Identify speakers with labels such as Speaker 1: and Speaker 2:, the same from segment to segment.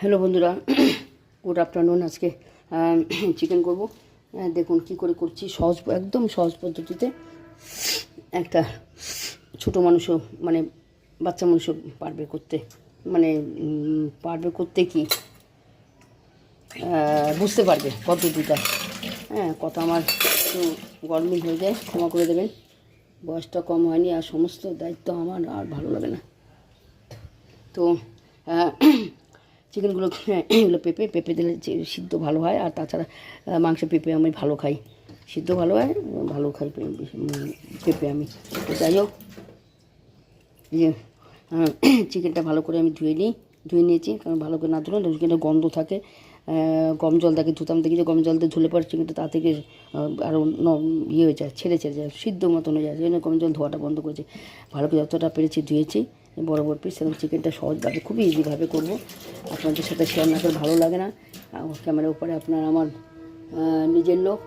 Speaker 1: Hello বন্ধুরা, good afternoon. আজকে chicken করব। দেখুন কি করে করছি। সহজ, একদম সহজ পদ্ধতিতে একটা ছোটো মানুষও মানে বাচ্চা মানুষও পারবে করতে। মানে পারবে করতে কি? বুঝতে পারবে পদ্ধতিটা। হ্যাঁ কথা আমার একটু গরমই হয়ে যায়, ক্ষমা করে দেবেন। বয়সটা কম হয়নি আর সমস্ত দায়িত্ব আমার, আর ভালো লাগে না। তো চিকেনগুলো এগুলো পেঁপে পেঁপে দিলে সিদ্ধ ভালো হয়। আর তাছাড়া মাংস পেঁপে আমি ভালো খাই। সিদ্ধ ভালো হয়, ভালো খাই পেঁপে আমি। যাই হোক চিকেনটা ভালো করে আমি ধুয়ে নিই, ধুয়ে নিয়েছি। কারণ ভালো করে না ধুলে চিকেনটা গন্ধ থাকে। গম জল থাকে ধুতাম দেখি যে গম জল দিয়ে ধুলে পরে চিকেনটা তা থেকে আরও ইয়ে হয়ে যায়, ছেড়ে ছেড়ে যায়, সিদ্ধ মতন হয়ে যায়। সেই জন্য গম জল ধোয়াটা বন্ধ করেছি। ভালো করে যতটা পেরেছি ধুয়েছি। বড় বড় পিস এবং চিকেনটা সহজভাবে খুবই ইজিভাবে করব। আপনাদের সাথে শেয়ার না করে ভালো লাগে না। ক্যামেরার উপরে আপনার আমার নিজের লোক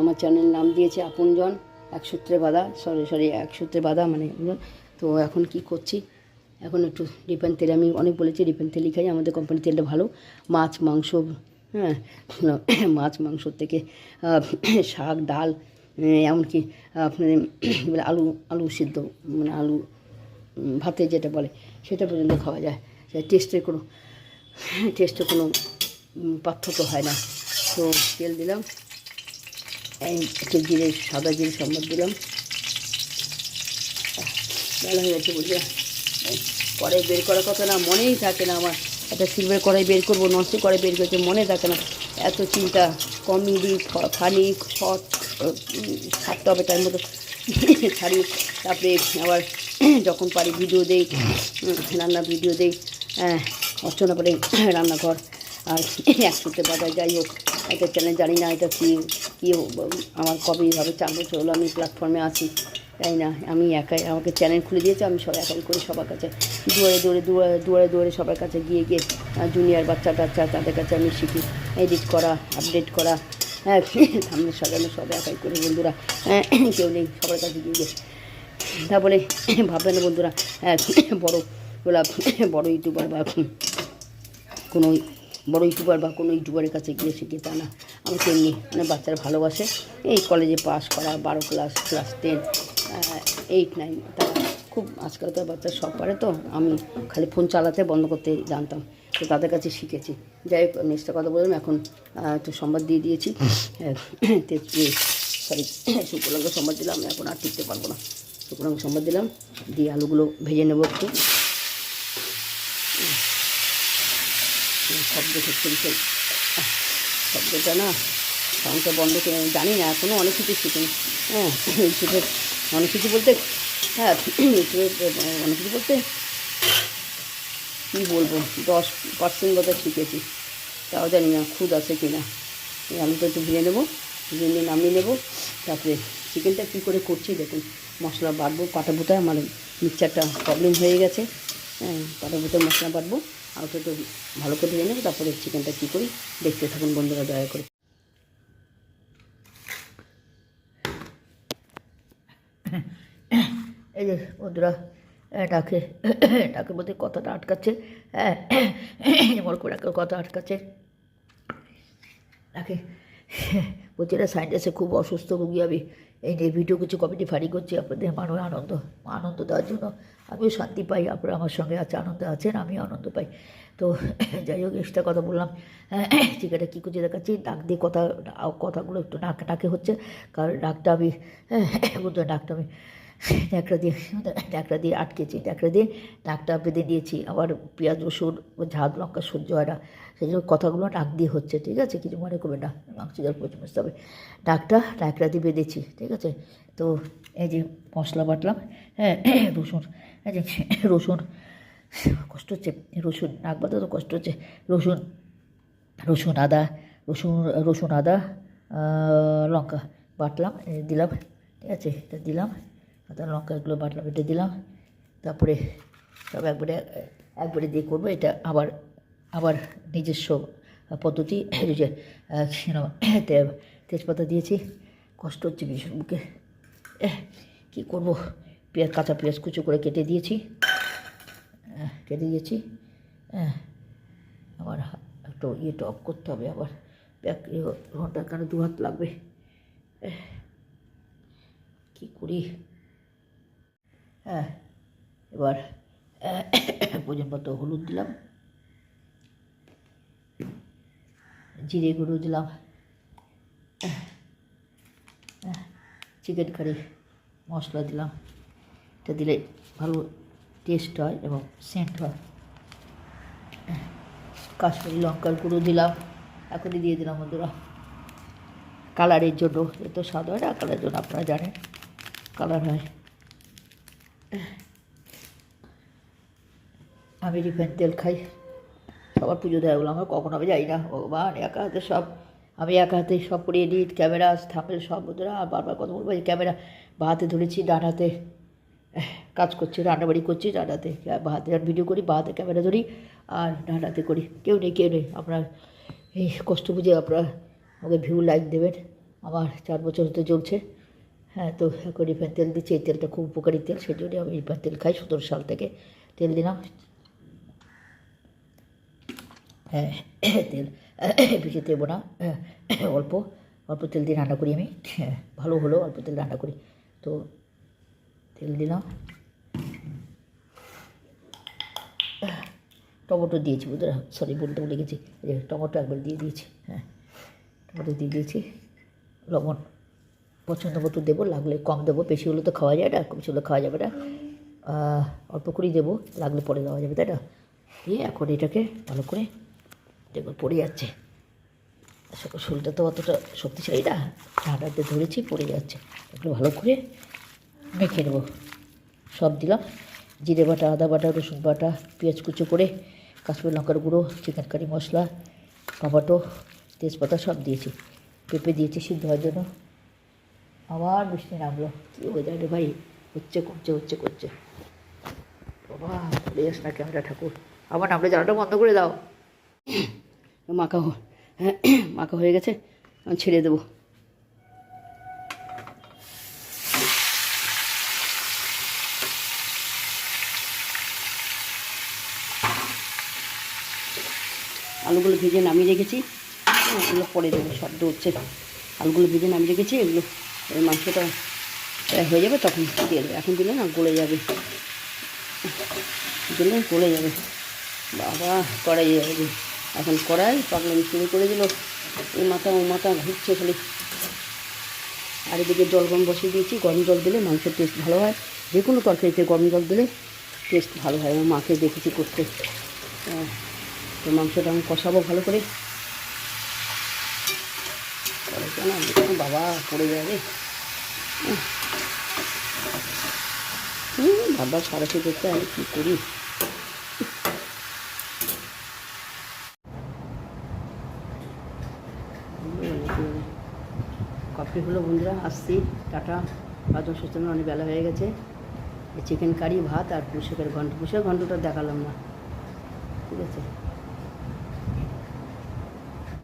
Speaker 1: আমার চ্যানেল নাম দিয়েছে আপনজন, এক সূত্রে বাঁধা সরি সরি এক সূত্রে বাঁধা মানে তো এখন কি করছি? এখন একটু রিফাইন তেল, আমি অনেক বলেছি রিফাইন তেলই খাই, আমাদের কোম্পানির তেলটা ভালো। মাছ, মাংস হ্যাঁ মাছ, মাংস থেকে শাক, ডাল, এমনকি আপনার আলু আলু সিদ্ধ মানে আলু ভাতে যেটা বলে, সেটা পর্যন্ত খাওয়া যায়। টেস্টের কোনো টেস্টের কোনো পার্থক্য হয় না। তো তেল দিলাম একটু জিরে, সাদা জিরে, সম্বাদ দিলাম। ভালো হয়ে গেছে বুঝলে কড়াই বের করার কথা না, মনেই থাকে না আমার। একটা সিলভার কড়াই বের করব, নষ্ট করে বের করতে মনে থাকে না। এত চিন্তা কমেডি ফানি শর্ট ছাড়তে হবে টাইম মতো। ছাড়ি, তারপরে আবার যখন পারি ভিডিও দেই উম, রান্নার ভিডিও দেই হ্যাঁ, অর্চনা পরে রান্নাঘর আর এক একসাথে বাজার যাই হোক একটা চ্যানেল জানি না এটা কী কী আমার কবে হবে চার বছর হলো আমি প্ল্যাটফর্মে আছি তাই না? আমি একাই আমাকে চ্যানেল খুলে দিয়েছে আমি সব একাই করি সবার কাছে। দৌড়ে দৌড়ে দৌড়ে দৌড়ে সবার কাছে গিয়ে গিয়ে জুনিয়র বাচ্চা টাচ্চা তাদের কাছে আমি শিখি এডিট করা আপডেট করা হ্যাঁ সামনে সাজানো সব একাই করে বন্ধুরা হ্যাঁ, কেউ নেই সবার কাছে গিয়ে। গিয়ে তারপরে ভাববে না বন্ধুরা বড়ো ওরা বড়ো ইউটিউবার বা কোনো বড় ইউটিউবার বা কোনো ইউটিউবারের কাছে গিয়ে শিখে তা না, আমাকে এমনি মানে বাচ্চারা ভালোবাসে। এই কলেজে পাস করা, বারো class class ten eight, nine তারা খুব আজকালকার বাচ্চা সব পারে তো, আমি খালি ফোন চালাতে বন্ধ করতে জানতাম। তো তাদের কাছে শিখেছি। যাই হোক নেক্সটটা কথা বললাম, এখন একটু সংবাদ দিয়ে দিয়েছি। সরি শুক্রলঙ্কা সংবাদ দিলাম, এখন আর টিকতে পারব না। শুক্রলঙ্কা সংবাদ দিলাম, দিয়ে আলুগুলো ভেজে নেব একটু। শব্দ হচ্ছে শব্দটা না সাউন্ডটা বন্ধ করে আমি জানি না এখনও অনেক কিছু শিখিনি হ্যাঁ ইউটিউবে অনেক কিছু বলতে হ্যাঁ ইউটিউবে অনেক কিছু বলতে কী বলব, দশ পার্সেন্ট কথা শিখেছি। তাও জানি না, খুদ আছে কি না এই আলুটা একটু ভেজে নেব, ভেজে নিয়ে নামিয়ে নেব। তারপরে চিকেনটা কী করে করছি দেখুন। মশলা বাটবো, পাটা বুটায় আমার মিক্সারটা প্রবলেম হয়ে গেছে। হ্যাঁ পাটা বুটায় মশলা বাটবো, আর একটু ভালো করে ভেজে নেব, তারপরে চিকেনটা কী করি, দেখতে থাকুন বন্ধুরা, দয়া করে। এই যে বন্ধুরা ডাকে ডাকে বলতে কথাটা আটকাচ্ছে হ্যাঁ এমন করে কথা আটকাচ্ছে। ডাকে বলছি এটা সাইন্টিসে খুব অসুস্থ রুগী আমি। এই নিয়ে ভিডিও করছি কমেডি ফারি করছি, আপনাদের মানুষ আনন্দ আনন্দ দেওয়ার জন্য আমিও শান্তি পাই, আপনারা আমার সঙ্গে আছে, আনন্দ আছেন, আমিও আনন্দ পাই। তো যাই হোক এক্সট্রা কথা বললাম। চিকাটা কী করছি দেখাচ্ছি ডাক দিয়ে কথা, কথাগুলো একটু নাক, নাকে হচ্ছে, কারণ ডাকটা আমি ডাকটা আমি ন্যাকড়া দিয়ে ন্যাকড়া দিয়ে আটকেছি। ন্যাকড়া দিয়ে নাকটা বেঁধে দিয়েছি। আবার পেঁয়াজ, রসুন, ঝাল, লঙ্কা সহ্য হয় না সেই জন্য কথাগুলো নাক দিয়ে হচ্ছে, ঠিক আছে? কিছু মনে করবে না। মাংস জল পচে বুঝতে হবে ডাকটা ন্যাকড়া দিয়ে বেঁধেছি ঠিক আছে? তো এই যে মশলা বাটলাম হ্যাঁ রসুন, এই যে রসুন, কষ্ট হচ্ছে, রসুন, নাক বাঁধা তো কষ্ট হচ্ছে। রসুন রসুন আদা, রসুন রসুন আদা লঙ্কা বাটলাম দিলাম, ঠিক আছে? এটা দিলাম। আদা লঙ্কা এগুলো বাটলাম এটা দিলাম। তারপরে সব একবারে একবারে দিয়ে করব। এটা আবার আবার নিজস্ব পদ্ধতি। যে তেজপাতা দিয়েছি। কষ্ট হচ্ছে ভীষণ মুখে। কী করব? পেঁয়াজ, কাঁচা পেঁয়াজ কুচো করে কেটে দিয়েছি। কেটে দিয়েছি।
Speaker 2: হা- একটু ইয়েটা অফ করতে হবে আবার। ব্যাক ঘণ্টা কেন দু হাত লাগবে। কী করি? হ্যাঁ এবার প্রয়োজন মতো হলুদ দিলাম। জিরে গুঁড়ো দিলাম। চিকেন কারি মশলা দিলাম। এটা দিলে ভালো টেস্ট হয় এবং সেন্ট হয়। কাশ্মীরি লঙ্কার গুঁড়ো দিলাম। এখনই দিয়ে দিলাম বন্ধুরা। কালারের জন্য এ তো স্বাদ হয় না? কালারের জন্য আপনারা জানেন। কালার হয়। আমি রিফাইন তেল খাই। সবার পুজো দেয় ওগুলো আমরা কখন হবে যাই না। ভগবান, একা হাতে সব। আমি একা হাতে সব করে এডিট ক্যামেরা থামেল সব বন্ধুরা, আর বারবার কথা বলব ক্যামেরা বা হাতে ধরেছি ডান হাতে কাজ করছি, রান্নাবাড়ি করছি ডান হাতে বা হাতে ভিডিও করি বা হাতে ক্যামেরা ধরি, আর ডান হাতে করি। কেউ নেই কেউ নেই। আপনার এই কষ্ট বুঝে আপনারা আমাকে ভিউ লাইক দেবেন। আমার চার বছর হতে চলছে। হ্যাঁ তো এখন রিফাইন তেল দিচ্ছি। এই তেলটা খুব উপকারী তেল সেই জন্যই আমি রিফাইন তেল খাই সতেরো সাল থেকে তেল দিলাম। হ্যাঁ তেল বেশি দেবো না। অল্প অল্প তেল দিয়ে রান্না করি আমি। হ্যাঁ, ভালো হলো অল্প তেল রান্না করি। তো তেল দিলাম। টমেটো দিয়েছি বুঝতে সরি বলতে ভুলে গেছি। টমেটো একবার দিয়ে দিয়েছি। হ্যাঁ টমেটো দিয়ে দিয়েছি। লবণ। পছন্দ মতো দেবো, লাগলে কম দেবো। বেশি হলে তো খাওয়া যায় না বেশি হলে খাওয়া যাবে না। অল্প করেই দেবো, লাগলে পরে দেওয়া যাবে, তাই না? দিয়ে এখন এটাকে ভালো করে দেখব পড়ে যাচ্ছে। শরীরটা তো অতটা শক্তিশালী না। ঠান্ডাতে ধরেছি, পড়ে যাচ্ছে। এগুলো ভালো করে মেখে নেব। সব দিলাম। জিরে বাটা, আদা বাটা, রসুন বাটা, পেঁয়াজ কুচো করে কাশ্মীর লঙ্কার গুঁড়ো চিকেন কারি মশলা, টমেটো, তেজপাতা সব দিয়েছি। পেঁপে দিয়েছি সিদ্ধ হওয়ার জন্য। আবার বৃষ্টি নামলো। কী ওয়েদার রে ভাই? হচ্ছে করছে হচ্ছে করছে। বাবা পড়ে যাস না ক্যামেরা ঠাকুর। আবার নামলে জানাটা বন্ধ করে দাও।
Speaker 1: মাখা হ- মাখা হয়ে গেছে আমি ছেড়ে দেবো। আলুগুলো ভেজে নামিয়ে রেখেছি। হ্যাঁ, এগুলো পরে দেবো শব্দ হচ্ছে। আলুগুলো ভেজে নামিয়ে রেখেছি এগুলো এই মাংসটা হয়ে যাবে, তখন দিয়ে দেবো। এখন দিলে না গলে যাবে। দিলে গলে যাবে। বাবা, কড়াই যাবে এখন কড়াই, পাগলামি শুরু করে দিল। এই মাথা, ও মাথা ঘুরছে খালি। আর এদিকে জল গরম বসিয়ে দিয়েছি। গরম জল দিলে মাংসের টেস্ট ভালো হয়। যে কোনো তরকারিতে গরম জল দিলে টেস্ট ভালো হয়। আমার মাকে দেখেছি করতে। তো মাংসটা আমি কষাবো ভালো করে। কড়াইটা না দেখুন বাবা পড়ে যাবে হুম, বাবা সারাশি করতে আমি কী করি? কফি হলো বন্ধুরা, আসছি। টাটা। বাজার সুস্থানের অনেক বেলা হয়ে গেছে। চিকেন কারি ভাত আর পুষকের ঘন্ট। পুষের ঘন্টটা দেখালাম না। ঠিক আছে?